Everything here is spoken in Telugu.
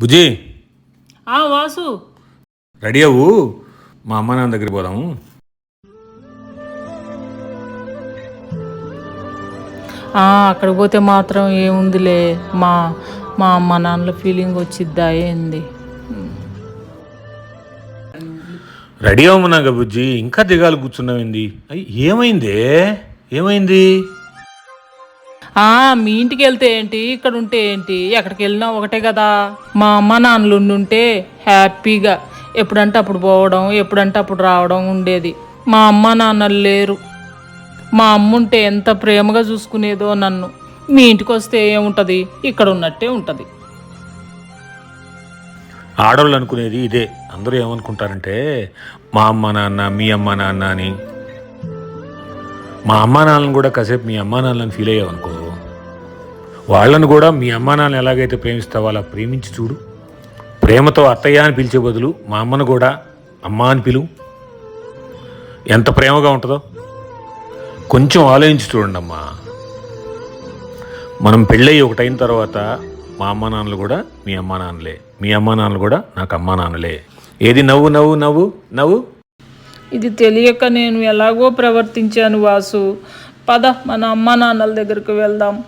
బుజ్జి. ఆ వాసు. రెడీ అవ్వు. మా అమ్మ నాన్న దగ్గరికి పోదాము. ఆ, అక్కడికి పోతే మాత్రం ఏముందిలే. మా మా అమ్మ నాన్నల ఫీలింగ్ వచ్చిద్దా ఏంది? రెడీ అవ్వమన్నాగా బుజ్జి. ఇంకా దిగాలు కూర్చున్నావింది? అయ్, ఏమైందే? ఏమైంది? మీ ఇంటికి వెళ్తే ఏంటి? ఇక్కడ ఉంటే ఏంటి? ఎక్కడికి వెళ్ళినా ఒకటే కదా. మా అమ్మ నాన్నలు ఉండుంటే హ్యాపీగా. ఎప్పుడంటే అప్పుడు పోవడం ఎప్పుడంటే అప్పుడు రావడం ఉండేది. మా అమ్మ నాన్నలు లేరు. మా అమ్మ ఉంటే ఎంత ప్రేమగా చూసుకునేదో నన్ను. మీ ఇంటికి వస్తే ఏముంటుంది? ఇక్కడ ఉన్నట్టే ఉంటుంది. ఆడవాళ్ళు అనుకునేది ఇదే. అందరూ ఏమనుకుంటారంటే మా అమ్మ నాన్న మీ అమ్మ నాన్న అని. మా అమ్మ నాన్నని కూడా కాసేపు మీ అమ్మ నాన్నలను ఫీల్ అయ్యావనుకో వాళ్ళను కూడా మీ అమ్మ నాన్న ఎలాగైతే ప్రేమిస్తావో అలా ప్రేమించి చూడు. ప్రేమతో అత్తయ్య అని పిలిచే బదులు మా అమ్మను కూడా అమ్మ అని పిలువు. ఎంత ప్రేమగా ఉంటుందో. కొంచెం ఆలోచించి చూడండి అమ్మా మనం పెళ్ళయి ఒకటైన తర్వాత మా అమ్మ నాన్నలు కూడా మీ అమ్మ నాన్నలే. మీ అమ్మ నాన్నలు కూడా నాకు అమ్మ నాన్నలే. ఏది నవ్వు నవ్వు నవ్వు నవ్వు? ఇది తెలియక నేను ఎలాగో ప్రవర్తించాను వాసు. పద మన అమ్మ నాన్నల దగ్గరికి వెళ్దాం.